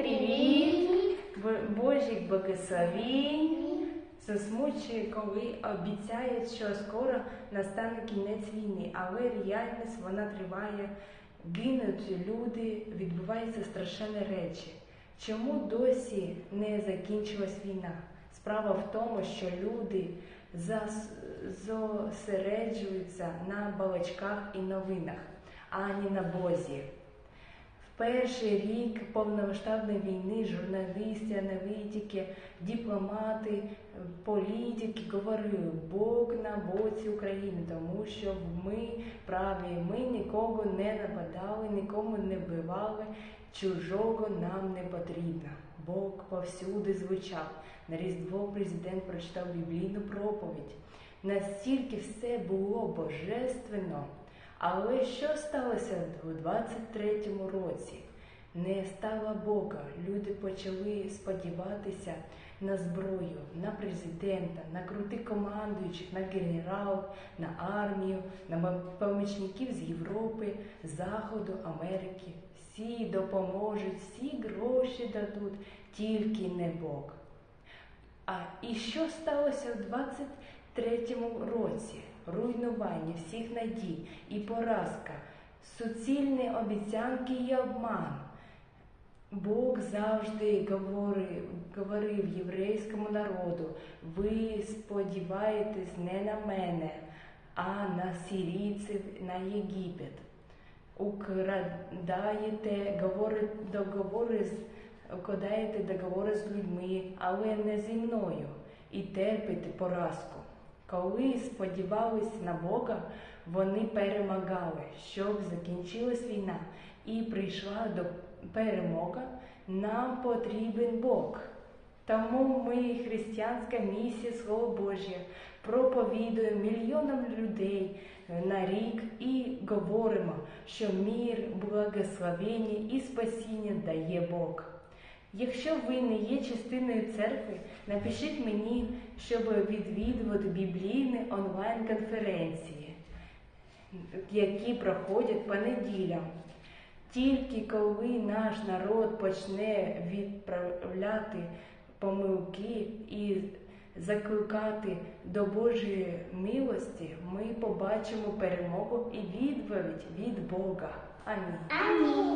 Привіт! Б- Божих благословінь. Засмучує, коли обіцяють, що скоро настане кінець війни, але реальність вона триває, гинуть люди, відбуваються страшенні речі. Чому досі не закінчилась війна? Справа в тому, що люди зосереджуються на балачках і новинах, а не на Бозі. Перший рік повномасштабної війни журналісти, аналітики, дипломати, політики говорили, Бог на боці України, тому що ми праві, ми нікого не нападали, нікому не вбивали, чужого нам не потрібно. Бог повсюди звучав. На Різдво президент прочитав біблійну проповідь. Настільки все було божественно. Але що сталося у 23 році? Не стало Бога. Люди почали сподіватися на зброю, на президента, на крутих командуючих, на генерал, на армію, на помічників з Європи, Заходу, Америки. Всі допоможуть, всі гроші дадуть, тільки не Бог. А і що сталося у 20? третьому році руйнування всіх надій і поразка, суцільні обіцянки і обман. Бог завжди говорив говорив єврейському народу, ви сподіваєтесь не на мене, а на сирійців, на Єгипет. Украдаєте говори, договори з укладаєте договори з людьми, але не зі мною і терпите поразку. Коли сподівались на Бога, вони перемагали, щоб закінчилась війна і прийшла до перемога, нам потрібен Бог. Тому ми, християнська місія Слово Божє, проповідуємо мільйонам людей на рік і говоримо, що мір, благословення і спасіння дає Бог. Якщо ви не є частиною церкви, напишіть мені, щоб відвідувати біблійні онлайн-конференції, які проходять по неділям. Тільки коли наш народ почне відправляти помилки і закликати до Божої милості, ми побачимо перемогу і відповідь від Бога. Амінь. Амінь.